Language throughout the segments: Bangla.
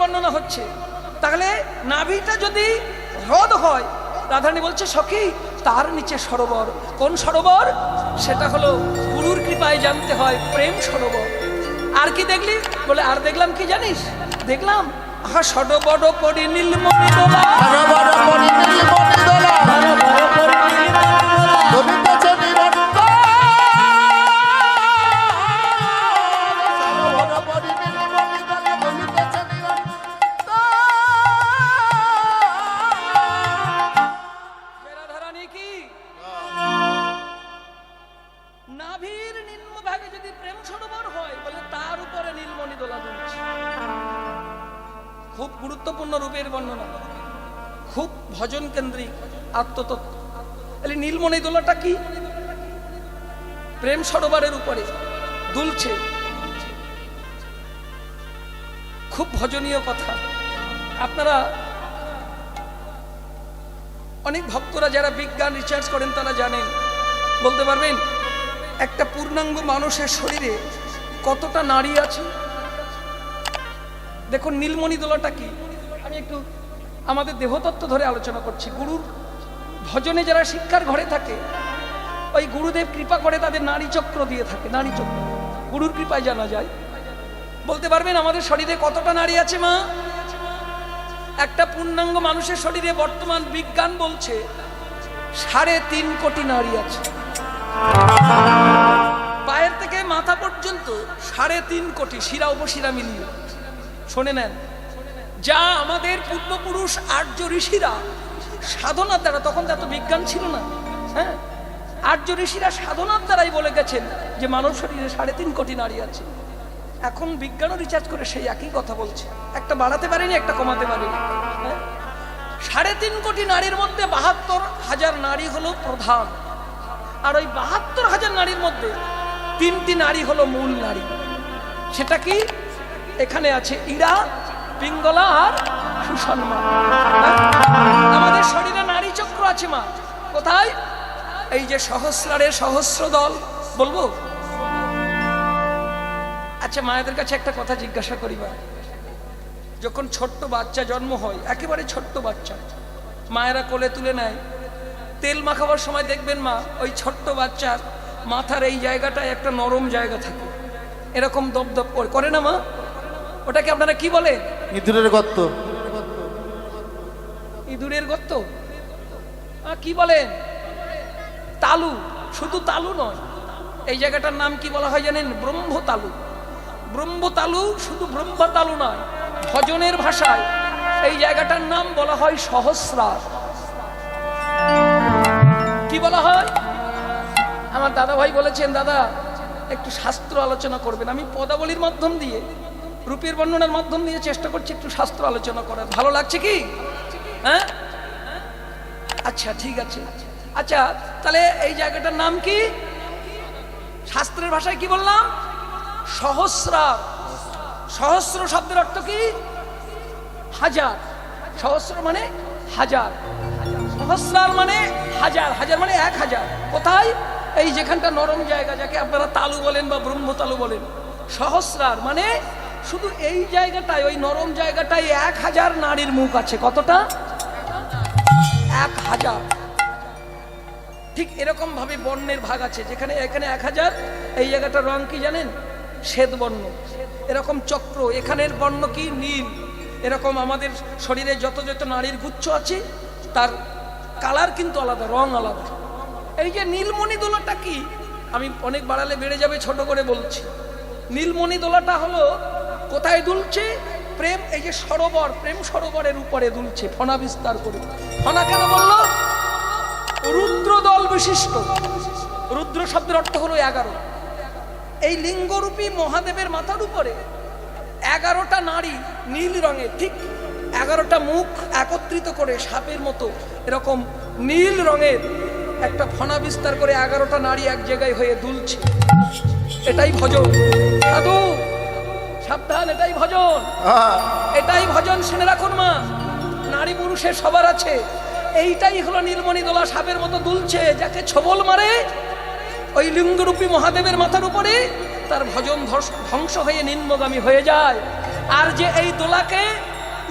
বর্ণনা হচ্ছে। তাহলে নাভিটা যদি হ্রদ হয়, রাধারানী বলছে, সখী, তার নিচে সরোবর। কোন সরোবর? সেটা হলো গুরুর কৃপায় জানতে হয়, প্রেম সরোবর। আর কি দেখলি? বলে, আর দেখলাম কি জানিস? দেখলাম। আহা সরোবর পরি নীলমণি দোলা। খুব গুরুত্বপূর্ণ রূপের বর্ণনা খুব ভজন কেন্দ্রিক আত্মতত্ত্ব। তাহলে নীলমণি দোলাটা কি? প্রেম সরোবরের উপরে দুলছে। খুব ভজনীয় কথা। আপনারা অনেক ভক্তরা যারা বিজ্ঞান রিসার্চ করেন তারা জানেন। বলতে পারবেন, একটা পূর্ণাঙ্গ মানুষের শরীরে কতটা নারী আছে? দেখুন, নীলমণি দোলাটা কি? আমি একটু আমাদের দেহতত্ত্ব ধরে আলোচনা করছি। গুরুর ভজনে যারা শিক্ষার ঘরে থাকে, ওই গুরুদেব কৃপা করে তাদের নারী চক্র দিয়ে থাকে, নারী চক্র। গুরুর কৃপায় জানা যায়। বলতে পারবেন, আমাদের শরীরে কতটা নারী আছে, মা? একটা পূর্ণাঙ্গ মানুষের শরীরে বর্তমান বিজ্ঞান বলছে, সাড়ে তিন কোটি নারী আছে। পায়ের থেকে মাথা পর্যন্ত সাড়ে তিন কোটি শিরা উপশিরা মিলিয়ে। শোনে নেন, যা আমাদের পূর্বপুরুষ আর্য ঋষিরা সাধনার দ্বারা, তখন তো এত বিজ্ঞান ছিল না হ্যাঁ? আর্য ঋষিরা সাধনার দ্বারাই বলে গেছেন যে মানব শরীরে সাড়ে তিন কোটি নারী আছে। এখন বিজ্ঞানও রিচার্জ করে সেই একই কথা বলছে। একটা বাড়াতে পারেনি, একটা কমাতে পারেনি হ্যাঁ? সাড়ে তিন কোটি নারীর মধ্যে বাহাত্তর হাজার নারী হলো প্রধান। আর ওই বাহাত্তর হাজার নারীর মধ্যে তিনটি নারী হলো মূল নারী। সেটা কি? এখানে আছে ইরা, পিঙ্গলা আর সুষমা? আমাদের শরীরে নারী চক্র আছে মা। কোথায়? এই যে সহস্রারের সহস্র দল। বলব? আচ্ছা মায়েদের কাছে একটা কথা জিজ্ঞাসা করি মা। যখন ছোট্ট বাচ্চা জন্ম হয়, একেবারে ছোট্ট বাচ্চা, মায়েরা কোলে তুলে নেয়। তেল মাখাবার সময় দেখবেন মা, ওই ছোট্ট বাচ্চার মাথার এই জায়গাটায় একটা নরম জায়গা থাকে। এরকম দপদপ করে না মা? ওটাকে আপনারা কি বলে? ইঁদুরের গর্ত। ইঁদুরের গর্ত? কি বলেন তালু। শুধু তালু নয়। এই জায়গাটার নাম কি বলা হয় জানেন? ব্রহ্ম তালু ব্রহ্ম তালু শুধু ব্রহ্ম তালু নয় ভজনের ভাষায়। এই জায়গাটার নাম বলা হয় সহস্রার। কি বলা হয়? আমার দাদা ভাই বলেছেন দাদা একটু শাস্ত্র আলোচনা করবেন। আমি পদাবলীর মাধ্যম দিয়ে রূপের বর্ণনার মাধ্যম দিয়ে চেষ্টা করছি, একটু শাস্ত্র আলোচনা করার। ভালো লাগছে কি? হ্যাঁ? আচ্ছা ঠিক আছে। আচ্ছা তাহলে এই জায়গাটার নাম কি? শাস্ত্রের ভাষায় কি বললাম? সহস্রা। সহস্র শব্দের অর্থ কি? হাজার। সহস্র মানে হাজার। সহস্রার মানে হাজার। হাজার মানে এক হাজার। কোথায়? এই যেখানটা নরম জায়গা, যাকে আপনারা তালু বলেন বা ব্রহ্ম তালু বলেন। সহস্রার মানে শুধু এই জায়গাটায় ওই নরম জায়গাটায় এক হাজার নারীর মুখ আছে। কতটা? এক হাজার। ঠিক এরকম ভাবে বর্ণের ভাগ আছে, যেখানে এখানে এক হাজার, এই জায়গাটার রং কি জানেন? শ্বেত বর্ণ। এরকম চক্র, এখানের বর্ণ কি? নীল। এরকম আমাদের শরীরে যত যত নারীর গুচ্ছ আছে, তার কালার কিন্তু আলাদা, রং আলাদা। এই যে নীলমণি দোলাটা কি? আমি অনেক বাড়ালে বেড়ে যাবে ছোট করে বলছি। নীলমণি দোলাটা হলো কোথায় দুলছে? প্রেম, এই যে সরোবর, প্রেম সরোবরের উপরে দুলছে, ফনা বিস্তার করে। ফনা কেন বলল? রুদ্র দল বিশিষ্ট। রুদ্র শব্দের অর্থ হলো এগারো। এই লিঙ্গরূপী মহাদেবের মাথার উপরে এগারোটা নারী নীল রঙের ঠিক এগারোটা মুখ একত্রিত করে সাপের মতো এরকম নীল রঙের একটা ফনা বিস্তার করে এগারোটা নারী এক জায়গায় হয়ে দুলছে। এটাই ভজন। সাধু! সাবধান এটাই ভজন। আহা, এটাই ভজন শুনে রাখুন মা। নারী পুরুষের সবার আছে। এইটাই হলো নীলমণি দোলা সাপের মতো দুলছে যাকে ছবল মারে ওই লিঙ্গরূপী মহাদেবের মাথার উপরে তার ভজন ধ্বংস হয়ে নিম্নগামী হয়ে যায়। আর যে এই দোলাকে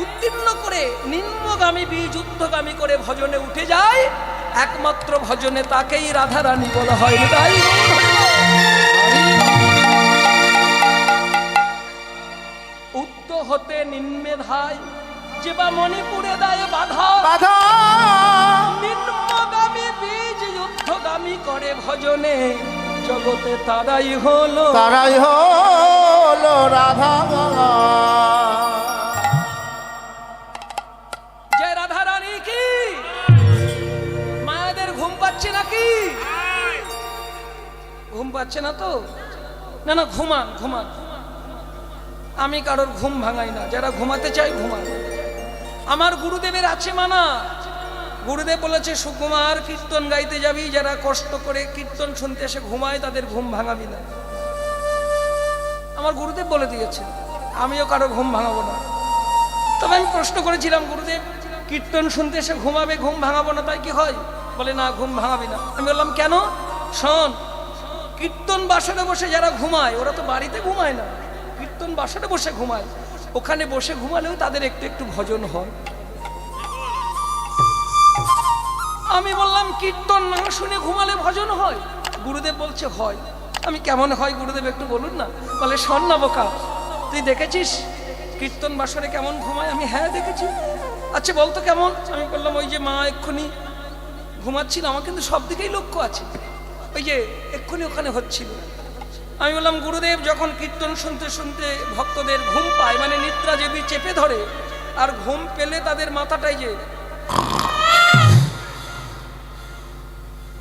উত্তীর্ণ করে নিম্নগামী বীজ উদ্ধগামী করে ভজনে উঠে যায় একমাত্র ভজনে তাকেই রাধারানী বলা হয়। তাই হতে নিম্নে ধায় যে বা মণিপুরে দায় বাধা। বাধা। নিম্নগামী বীজ যুদ্ধগামী করে ভজনে জগতে তারাই হলো তারাই হলো রাধা। জয় রাধা রানী কি? মায়াদের ঘুম পাচ্ছে নাকি? ঘুম পাচ্ছে না তো? না না ঘুমান ঘুমান। আমি কারোর ঘুম ভাঙাই না। যারা ঘুমাতে চাই ঘুমান আমার গুরুদেবের আছে মানা। গুরুদেব বলেছে, সুকুমার, কীর্তন গাইতে যাবি। যারা কষ্ট করে কীর্তন শুনতে এসে ঘুমায়, তাদের ঘুম ভাঙাবি না। আমার গুরুদেব বলে দিয়েছে আমিও কারও ঘুম ভাঙাবো না। তবে আমি প্রশ্ন করেছিলাম, গুরুদেব, কীর্তন শুনতে এসে ঘুমাবে, ঘুম ভাঙাবো না, তাই কি হয়? বলে, না, ঘুম ভাঙাবি না। আমি বললাম, কেন? শোন, কীর্তন বাসনে বসে যারা ঘুমায়, ওরা তো বাড়িতে ঘুমায় না। কীর্তন বাসনে বসে ঘুমায়। ওখানে বসে ঘুমালেও তাদের একটু একটু ভজন হয়। আমি বললাম, কীর্তন না শুনে ঘুমালে ভজন হয়? গুরুদেব বলছে, হয়। আমি, কেমন হয় গুরুদেব, একটু বলুন না? বলে শোন বোকা তুই দেখেছিস কীর্তন বাসরে কেমন ঘুমায়? আমি হ্যাঁ দেখেছি। আচ্ছা বলতো কেমন? আমি বললাম, ওই যে মা এক্ষুনি ঘুমাচ্ছিল, আমার কিন্তু সব দিকেই লক্ষ্য আছে। ওই যে এক্ষুনি ওখানে হচ্ছিল। আমি বললাম, গুরুদেব, যখন কীর্তন শুনতে শুনতে ভক্তদের ঘুম পায় মানে নিদ্রা দেবী চেপে ধরে, আর ঘুম পেলে তাদের মাথাটাই যে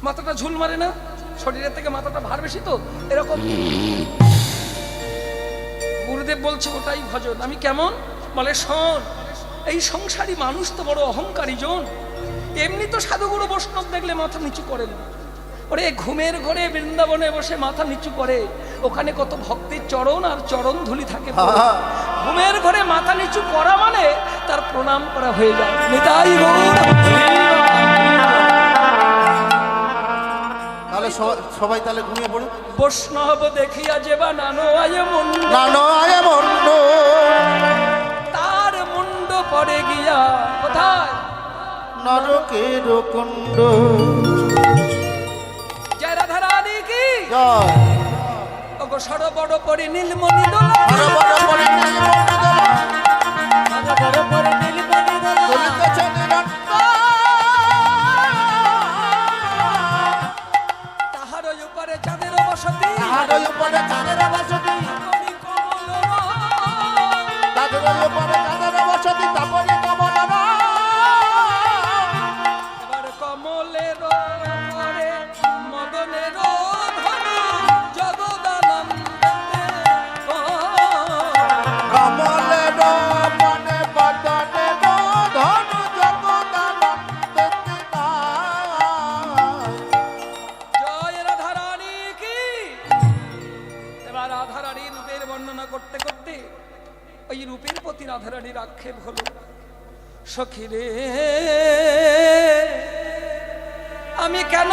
মাথাটা ঝুল মারে না? শরীরের থেকে মাথাটা ভার বেশি তো, এরকম? গুরুদেব বলছে, ওটাই ভজন। আমি কেমন? বলে, শোন, এই সংসারী মানুষ তো বড় অহংকারী জন। এমনি তো সাধুগুরু বৈষ্ণব দেখলে মাথা নিচু করে না। ওরে, ঘুমের ঘরে বৃন্দাবনে বসে মাথা নিচু করে। ওখানে কত ভক্তের চরণ আর চরণ ধুলি থাকে। ঘুমের ঘরে মাথা নিচু করা মানে তার প্রণাম করা হয়ে যায়। নিতাই তাহলে সবাই- তাহলে ঘুমিয়ে পড়ুক বৈষ্ণব দেখিয়া যে বা নানো আয় মুন্ড। না নয় মন্ড। তার মুন্ড পড়ে গিয়া কোথায়? নরকের কুণ্ড জয় রাধা রানী কি? জয়। সর বড় পরি নীলমণি দোলা। বড় বড় করে নীলমণি দোলা, বড় পরি নীলমণি দোলা। দুলিতেছে নিরন্ত। তাহার উপরে চাঁদের বসতি। তাহার উপরে চাঁদের বসতি। তাদের উপরে রানীর আক্ষেপ হলো সখী রে আমি কেন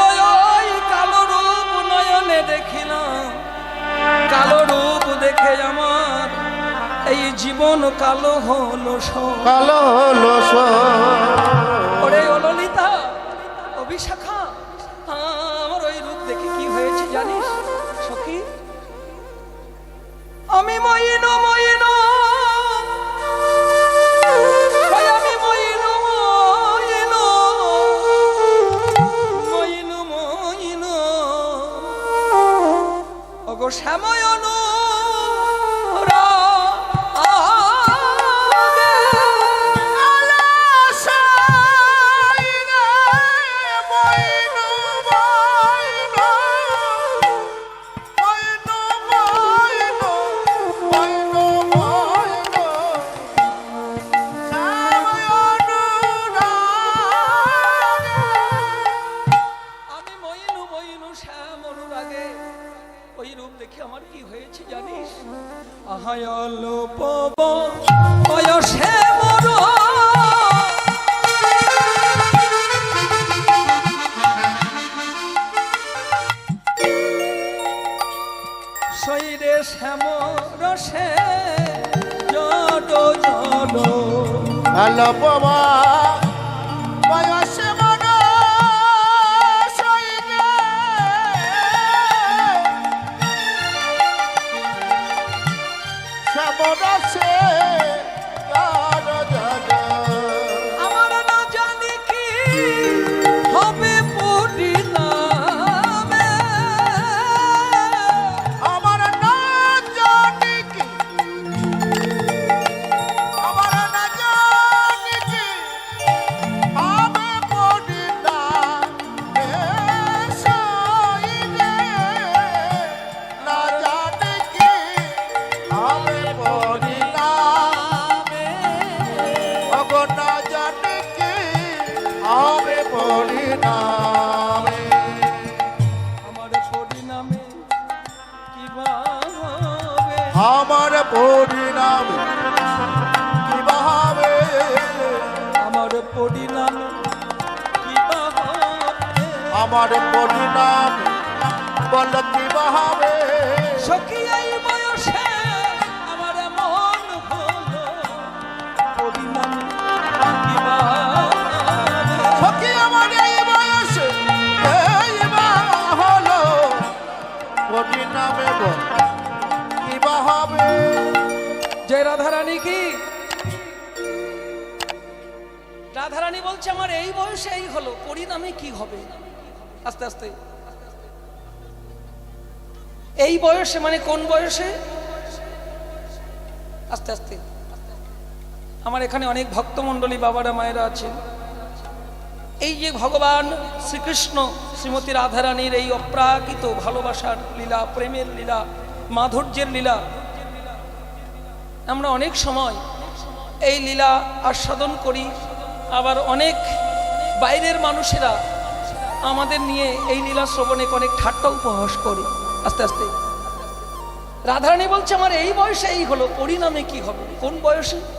ওই কালো রূপ নয়নে দেখিলাম? কালো রূপ দেখে আমার এই জীবন কালো হলো সব কালো হলো ওরে শ্যাময়নু। শৈরে শ্যাম রসে জড আমার পরিণামে কি হবে? আমার পরিণাম আমার পরিণামে কি বা হবে? আমার পরিণাম বল কীভাবে সখী পরিণামে বল কীভাবে জয় রাধারানী কি? রাধারানী বলছে আমার এই বয়সে এই হলো পরিণামে কি হবে? আস্তে আস্তে। এই বয়সে মানে কোন বয়সে? আস্তে আস্তে। আমার এখানে অনেক ভক্তমণ্ডলী বাবারা মায়েরা আছেন। এই যে ভগবান শ্রীকৃষ্ণ শ্রীমতী রাধারানীর এই অপ্রাকৃত ভালোবাসার লীলা, প্রেমের লীলা, মাধুর্যের লীলা, আমরা অনেক সময় এই লীলা আস্বাদন করি, আবার অনেক বাইরের মানুষেরা আমাদের নিয়ে এই লীলা শ্রবণে অনেক ঠাট্টা উপহাস করে। আস্তে আস্তে। রাধারানী বলছে, আমার এই বয়সে এই হলো, পরিণামে কি হবে? কোন বয়সে?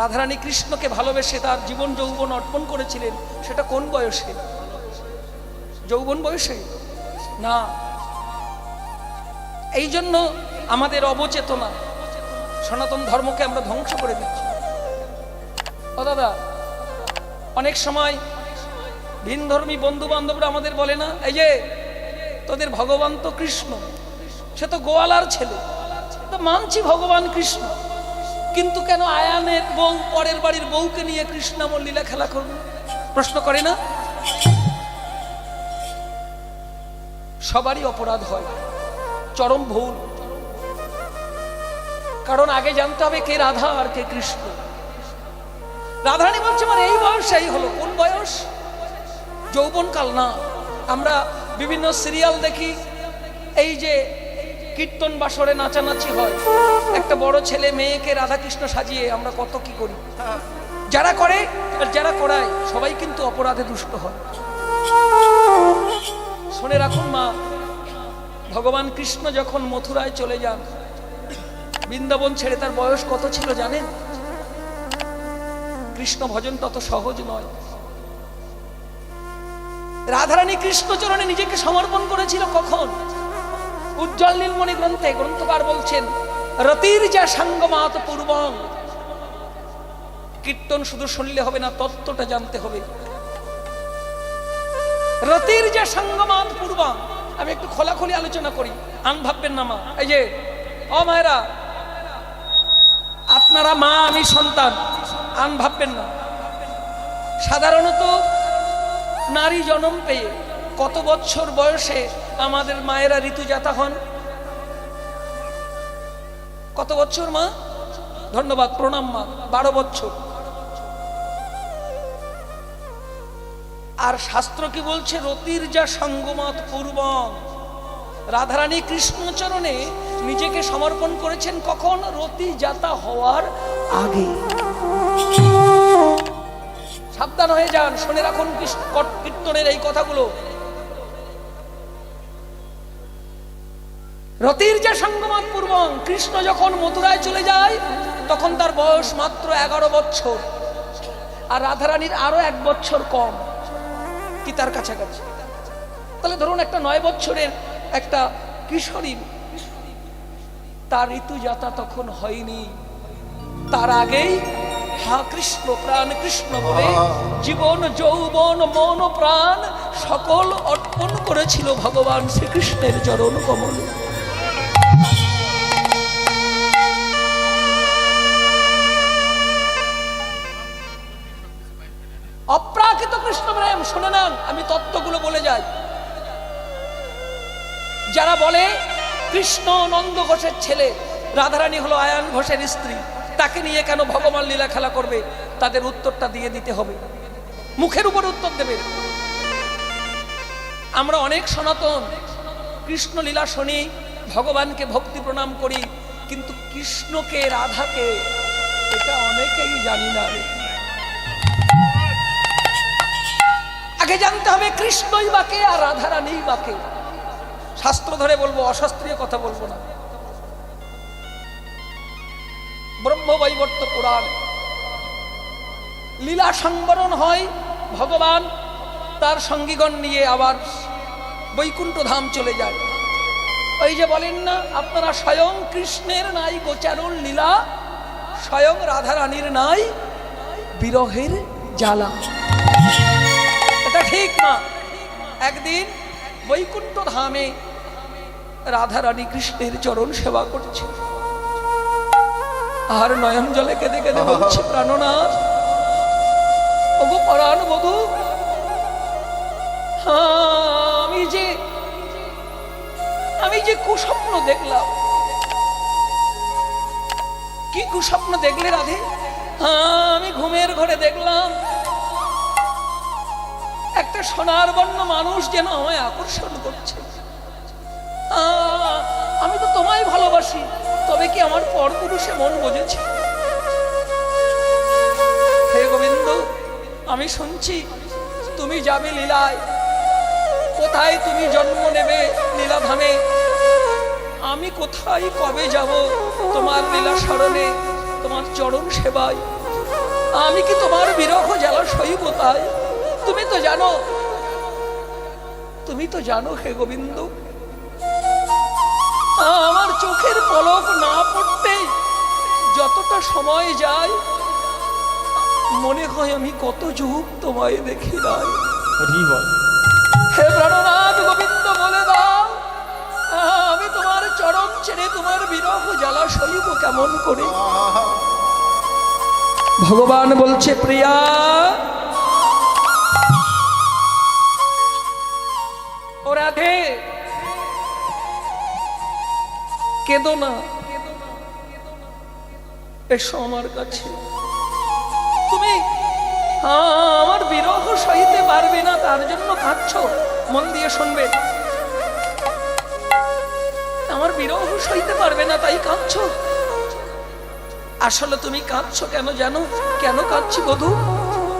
রাধারানী কৃষ্ণকে ভালোবেসে তার জীবন যৌবন অর্পণ করেছিলেন, সেটা কোন বয়সে? যৌবন বয়সে? না। এই জন্য আমাদের অবচেতনা, সনাতন ধর্মকে আমরা ধ্বংস করে দিচ্ছি। ও দাদা, অনেক সময় ভিনধর্মী বন্ধু বান্ধবরা আমাদের বলে না, এই যে, তোদের ভগবান তো কৃষ্ণ, সে তো গোয়ালার ছেলে, তো মানছি ভগবান কৃষ্ণ। কিন্তু কেন আয়ানের বউ, পরের বাড়ির বউকে নিয়ে কৃষ্ণামল লীলা খেলা করবে? প্রশ্ন করে না? সবারই অপরাধ হয়, চরম ভুল। কারণ আগে জানতে হবে কে রাধা আর কে কৃষ্ণ। রাধারানী বলছে, আমার এই বয়স, এই হলো, কোন বয়স? যৌবনকাল না। আমরা বিভিন্ন সিরিয়াল দেখি, এই যে কীর্তন বাসরে নাচানাচি হয়। একটা বড় ছেলে মেয়েকে রাধাকৃষ্ণ সাজিয়ে আমরা কত কি করি? যারা করে আর যারা করায়, সবাই কিন্তু অপরাধে দুষ্ট হয়। শুনে রাখুন মা, ভগবান কৃষ্ণ যখন মথুরায় চলে যান, বৃন্দাবন ছেড়ে তার বয়স কত ছিল জানেন? কৃষ্ণ ভজন তত সহজ নয়। রাধারানী কৃষ্ণচরণে নিজেকে সমর্পণ করেছিল কখন? উজ্জ্বল নীলমণি গ্রন্থে গ্রন্থকার বলছেন, রতির যা সাঙ্গমাত পূর্বং। কীর্তন শুধু শুনলে হবে না, তত্ত্বটা জানতে হবে। রতির যা সঙ্গমাত পূর্বং। আমি একটু খোলাখুলি আলোচনা করি, আন ভাববেন না মা। এই যে, ও মায়েরা, আপনারা মা, আমি সন্তান। আন ভাববেন না। সাধারণত নারী জন্ম পেয়ে কত বছর বয়সে আমাদের মায়েরা ঋতুজাতা হন? কত বছর, মা? ধন্যবাদ, প্রণাম, মা। বারো বছর। আর শাস্ত্র কি বলছে? রতির যা সঙ্গমত পূর্বং রাধারানী কৃষ্ণচরণে নিজেকে সমর্পণ করেছেন কখন? রতি জাতা হওয়ার আগে। সাবধান হয়ে যান, শুনে রাখুন কীর্তনের এই কথাগুলো। রতির যে সঙ্গমান পূর্বং কৃষ্ণ যখন মথুরায় চলে যায় তখন তার বয়স মাত্র এগারো বছর। আর রাধারানীর আরও এক বছর কম। কি তার কাছাকাছি? তাহলে ধরুন একটা নয় বছরের একটা কিশোরী তার ঋতুজাতা তখন হয়নি। তার আগেই হা কৃষ্ণ প্রাণ কৃষ্ণ বলে জীবন যৌবন মন প্রাণ সকল অর্পণ করেছিল ভগবান শ্রীকৃষ্ণের চরণ কমল। যারা বলে, কৃষ্ণ নন্দ ঘোষের ছেলে, রাধারানী হলো আয়ান ঘোষের স্ত্রী, তাকে নিয়ে কেন ভগবান লীলা খেলা করবে? তাদের উত্তরটা দিয়ে দিতে হবে। মুখের উপর উত্তর দেবে। আমরা অনেক সনাতন, কৃষ্ণ লীলা শুনি, ভগবানকে ভক্তি প্রণাম করি, কিন্তু কৃষ্ণকে, রাধাকে, এটা অনেকেই জানি না আগে জানতে হবে কৃষ্ণই বাকে আর রাধারানী বাকে শাস্ত্র ধরে বলব, অশাস্ত্রীয় কথা বলব না। ব্রহ্মবৈবর্ত পুরাণ। লীলা সংবরণ হয় ভগবান, তার সঙ্গীগণ নিয়ে আবার বৈকুণ্ঠ ধাম চলে যায়। ওই যে বলেন না, আপনারা স্বয়ং কৃষ্ণের নাই গোচারণ লীলা, স্বয়ং রাধারানীর নাই বিরহের জ্বালা। এটা ঠিক না। একদিন বৈকুণ্ঠ ধামে রাধারানী কৃষ্ণের চরণ সেবা করছে। আর নয়ন জলে কেঁদে কেঁদে বলছে প্রাণনাথ ওগো পরাণ বধু আমি যে আমি যে কুস্বপ্ন দেখলাম। কি কুস্বপ্ন দেখলে রাধে? আমি ঘুমের ঘরে দেখলাম একটা সোনার বন্য মানুষ যেন আমায় আকর্ষণ করছে। তোমায় ভালোবাসি, তবে কি আমার পরপুরুষে মন বোঝেছে? হে গোবিন্দ, আমি শুনছি তুমি যাবে লীলায়। কোথায় তুমি জন্ম নেবে লীলাধামে? আমি কোথায় কবে যাব তোমার লীলা স্মরণে, তোমার চরণ সেবায়? আমি কি তোমার বিরহ জ্বালা সইব তাই? তুমি তো জানো, তুমি তো জানো হে গোবিন্দ। চোখের পলক না পড়তেই যতটা সময় যায় মনে হয় আমি কত যুগ তোমায় দেখি নাই। হে প্রাণনাথ গোবিন্দ বলে দাও আমি তোমার চরণ ছেড়ে তোমার বিরহ জ্বালা সইব কেমন করে? ভগবান বলছে প্রিয়া কেঁদো না। এসো আমার কাছে। তুমি আমার বিরহ সইতে পারবে না, তার জন্য কাঁদছ। মন দিয়ে শুনবে। আমার বিরহ সইতে পারবে না, তাই কাঁদছ। আসলে তুমি কাঁদছ কেন জানো? কেন কাঁদছি বধু?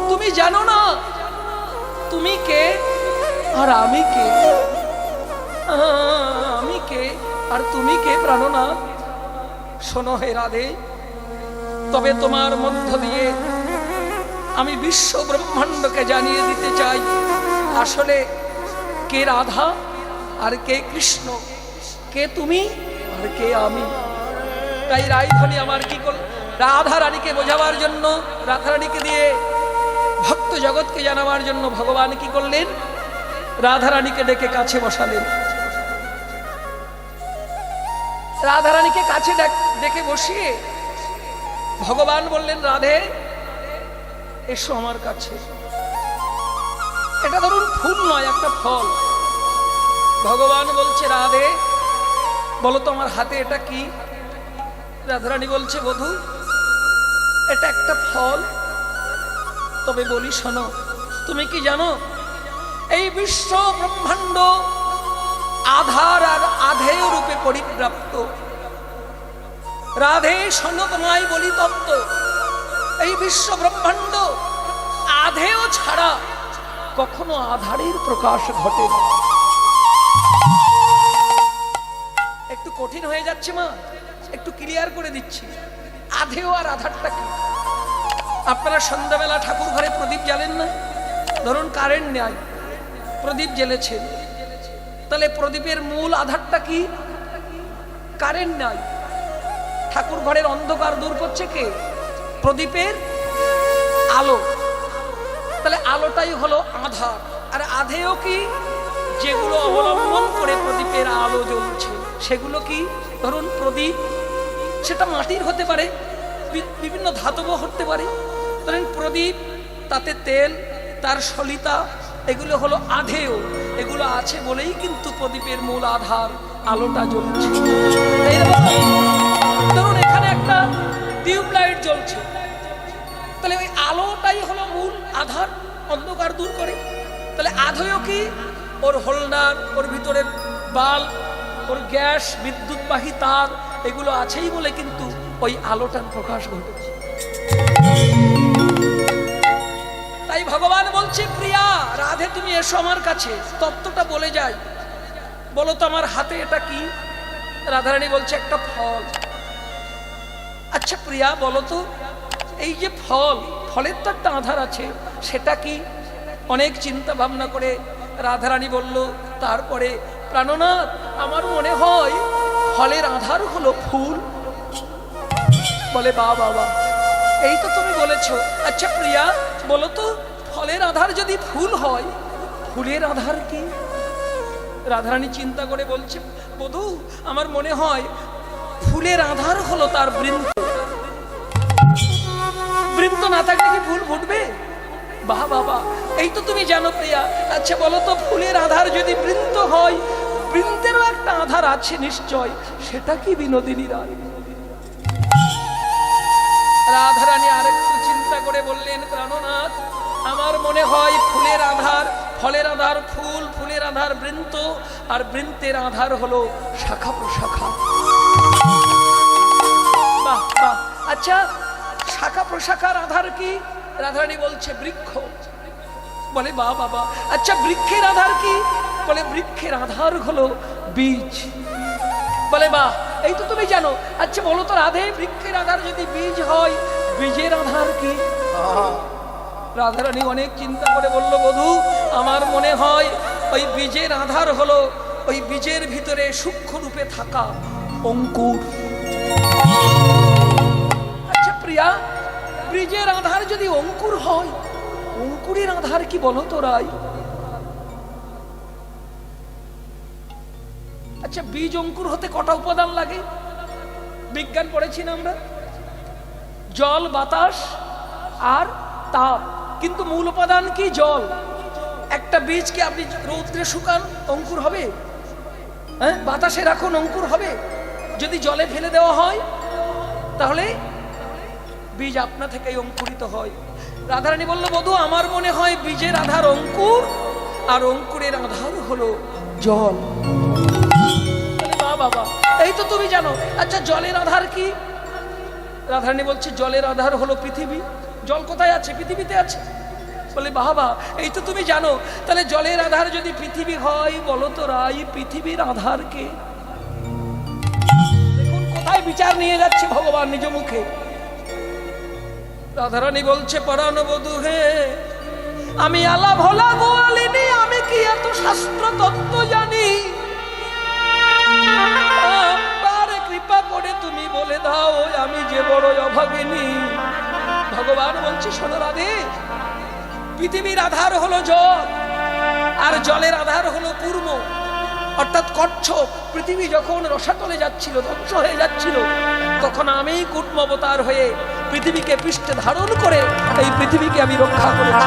তুমি জানো না। তুমি কে? আর আমি কে? আমি কে? আর তুমি কে প্রাণনাথ? শোনো হে রাধে, তবে তোমার মধ্য দিয়ে আমি বিশ্ব ব্রহ্মাণ্ডকে জানিয়ে দিতে চাই। আসলে কে রাধা আর কে কৃষ্ণ? কে তুমি আর কে আমি? তাই রাইধনি আমার কি করল রাধা রানীকে বোঝাবার জন্য, রাধা রানীকে দিয়ে ভক্ত জগৎকে জানাবার জন্য ভগবান কি করলেন? রাধা রানীকে ডেকে কাছে বসালেন। রাধা রানীকে কাছে ডেকে বসিয়ে ভগবান বললেন, রাধে, এসো আমার কাছে। এটা ধরুন ফুল নয়, একটা ফল। ভগবান বলছে, রাধে, বলো তো আমার হাতে এটা কি? রাধারানী বলছে, বধু, এটা একটা ফল। তবে বলি শোনো, তুমি কি জানো, এই বিশ্ব ব্রহ্মাণ্ড আধার আর আধেয় রূপে পরিব্রাপ্ত। রাধে শোনো তোমায় বলি তত্ত্ব এই বিশ্ব ব্রহ্মাণ্ড আধেও ছাড়া কখনো আধারের প্রকাশ ঘটে একটু কঠিন হয়ে যাচ্ছে মা, একটু ক্লিয়ার করে দিচ্ছি। আধেও আর আধারটা কি? আপনারা সন্ধ্যাবেলা ঠাকুর ঘরে প্রদীপ জ্বালেন না? ধরুন কারেন্ট নেই। প্রদীপ জ্বেলেছেন তাহলে প্রদীপের মূল আধারটা কি? কারেন্ট নাই। ঠাকুর ঘরের অন্ধকার দূর করছে কে? প্রদীপের আলো। তাহলে আলোটাই হলো আধার। আর আধেও কি? যেগুলো অবলম্বন করে প্রদীপের আলো জ্বলছে। সেগুলো কি? ধরুন প্রদীপ, সেটা মাটির হতে পারে বিভিন্ন ধাতব হতে পারে। ধরেন প্রদীপ, তাতে তেল, তার সলিতা এগুলো হলো আধেয়। এগুলো আছে বলেই কিন্তু প্রদীপের মূল আধার, আলোটা জ্বলছে। ধরুন এখানে একটা টিউব লাইট জ্বলছে। তাহলে ওই আলোটাই হলো মূল আধার, অন্ধকার দূর করে। তাহলে আধেয় কি? ওর হোল্ডার ওর ভিতরের বাল্ব, ওর গ্যাস, বিদ্যুৎবাহী তার, এগুলো আছেই বলে কিন্তু ওই আলোটার প্রকাশ ঘটেছে। ভগবান বলছে, প্রিয়া, রাধে, তুমি এসো আমার কাছে। তত্ত্বটা বলে যাই বলো তো, আমার হাতে এটা কি? রাধারানী বলছে, একটা ফল। আচ্ছা প্রিয়া, বলো তো, এই যে ফল, ফলের তো একটা আধার আছে, সেটা কি? অনেক চিন্তা ভাবনা করে রাধারানী বলল, তারপরে প্রাণনাথ, আমার মনে হয় ফলের আধার হলো ফুল। বলে বা বাবা এই তো তুমি বলেছ। আচ্ছা প্রিয়া, বলো তো ফলের আধার যদি ফুল হয়, ফুলের আধার কি? রাধারানী চিন্তা করে বলছে, বধু, আমার মনে হয় ফুলের আধার হলো তার বৃন্দ। বৃন্দ না থাকলে কি ফুল ফুটবে? বাহ বাবা এই তো তুমি জানো প্রিয়া। আচ্ছা বলো তো, ফুলের আধার যদি বৃন্দ হয়, বৃন্দেরও একটা আধার আছে নিশ্চয়, সেটা কি বিনোদিনী রায় রাধারানী আরেকটু চিন্তা করে বললেন, প্রাণনাথ আমার মনে হয় ফুলের আধার, ফলের আধার ফুল, ফুলের আধার বৃন্ত, আর বৃন্তের আধার হলো শাখা প্রশাখা। আচ্ছা শাখা প্রশাখার আধার কি? রাধারানী বলছে বৃক্ষ। বলে বা বাবা আচ্ছা বৃক্ষের আধার কি? বলে, বৃক্ষের আধার হলো বীজ। বলে, বাহ, এই তো তুমি জানো। আচ্ছা বলো তো রাধে, বৃক্ষের আধার যদি বীজ হয়, বীজের আধার কি? রাধারানী অনেক চিন্তা করে বলল, বধু, আমার মনে হয় ওই বীজের আধার হলো ওই বীজের ভিতরে সূক্ষ্ম রূপে থাকা অঙ্কুর। আচ্ছা প্রিয়া, বীজের আধার যদি অঙ্কুর হয়, অঙ্কুরের আধার কি বলো তো রাই আচ্ছা বীজ অঙ্কুর হতে কটা উপাদান লাগে? বিজ্ঞান পড়েছি না আমরা? জল, বাতাস আর তাপ। কিন্তু মূল উপাদান কি? জল। একটা বীজকে আপনি রৌদ্রে শুকান, অঙ্কুর হবে? হ্যাঁ? বাতাসে রাখুন, অঙ্কুর হবে? যদি জলে ফেলে দেওয়া হয়, তাহলে বীজ আপনা থেকেই অঙ্কুরিত হয়। রাধারানী বলল, বধু, আমার মনে হয় বীজের আধার অঙ্কুর, আর অঙ্কুরের আধার হলো জল। বাবা এই তো তুমি জানো। আচ্ছা জলের আধার কি? রাধারানী বলছে, জলের আধার হলো পৃথিবী। জল কোথায় আছে? পৃথিবীতে আছে। বলে, বাবা, এই তো তুমি জানো, তাহলে জলের আধার যদি পৃথিবী হয়, বলো তো রাই পৃথিবীর আধার কে? দেখুন, কোথায় বিচার নিয়ে যাচ্ছে ভগবান নিজ মুখে। রাধারানী বলছে, পরাণ বধু হে, আমি আলা ভোলা গোয়ালিনী, আমি কি এত শাস্ত্র তত্ত্ব জানি কৃপা করে তুমি বলে দাও, আমি যে বড় অভাগিনী। ভগবান বলছে, শোনো রাধে, পৃথিবীর আধার হলো জল, আর জলের আধার হলো কুর্ম। অর্থাৎ কচ্ছপ, পৃথিবী যখন রসাতলে যাচ্ছিল, ধ্বংস হয়ে যাচ্ছিল, তখন আমি কুটম অবতার হয়ে পৃথিবীকে পৃষ্ঠে ধারণ করে এই পৃথিবীকে আমি রক্ষা করেছি।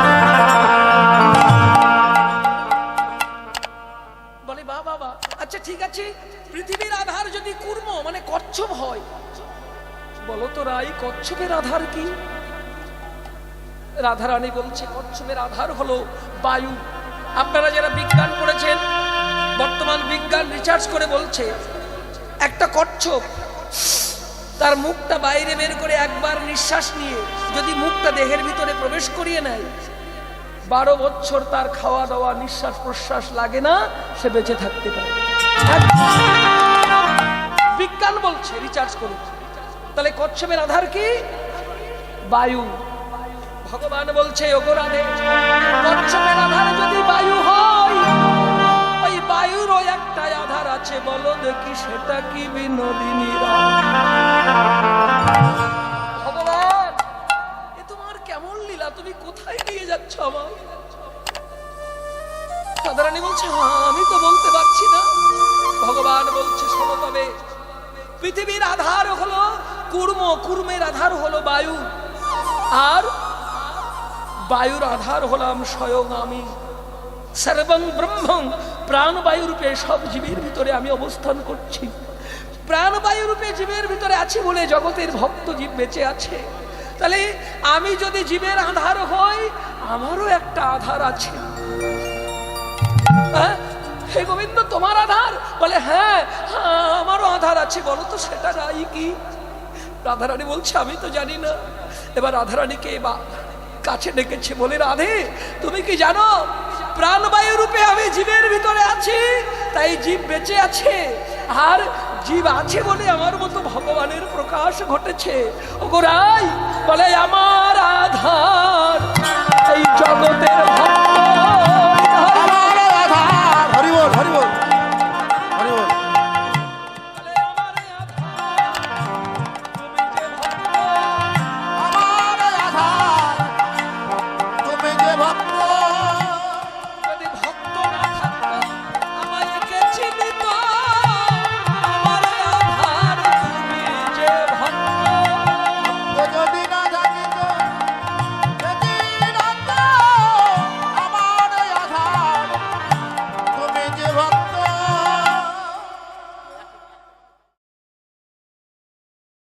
বলে বা বাবা আচ্ছা ঠিক আছে। পৃথিবীর আধার যদি কুর্ম মানে কচ্ছপ হয়, বলো তো রাই কচ্ছপের আধার কি? রাধারানী বলছে কচ্ছপের আধার হলো বায়ু। আপনারা যারা বিজ্ঞান পড়েছেন, বর্তমান বিজ্ঞান রিসার্চ করে বলছে, একটা কচ্ছপ, তার মুখটা বাইরে বের করে একবার নিঃশ্বাস নিয়ে যদি মুখটা দেহের ভিতরে প্রবেশ করিয়ে নেয়, বারো বছর তার খাওয়া দাওয়া নিঃশ্বাস প্রশ্বাস লাগে না, সে বেঁচে থাকতে পারে। বিজ্ঞান বলছে রিচার্জ করে তাহলে কচ্ছপের আধার কি? বায়ু। ভগবান বলছে অপরাধে যদি বায়ু হয়, ওই বায়ুরও একটাই আধার আছে, বলো দেখি সেটা কি বিনোদিনী ভগবান, এ তোমার কেমন লীলা? তুমি কোথায় নিয়ে যাচ্ছ আমার সাধারণী বলছে আমি তো বলতে পারছি না। ভগবান বলছে, শোনো পৃথিবীর আধার হলো কুর্ম, কুর্মের আধার হলো বায়ু। আর বায়ুর আধার হলাম স্বয়ং আমি। সর্বং ব্রহ্মং প্রাণবায়ু রূপে সব জীবের ভিতরে আমি অবস্থান করছি। প্রাণবায়ু রূপে জীবের ভিতরে আছি বলে জগতের ভক্ত জীব বেঁচে আছে। তাহলে আমি যদি জীবের আধার হই আমারও একটা আধার আছে। হ্যাঁ? হে গোবিন্দ তোমার আধার? বলে হ্যাঁ হ্যাঁ, আমারও আধার আছে। বলো তো সেটা নাই কি? রাধারানী বলছে আমি তো জানি না। এবার রাধারানীকে বা কাছে ডেকেছে বলে, রাধে, তুমি কি জানো? প্রাণবায়ু রূপে আমি জীবের ভিতরে আছি, তাই জীব বেঁচে আছে। আর জীব আছে বলে আমার মতো ভগবানের প্রকাশ ঘটেছে। ও গোরাই বলে, আমার আধার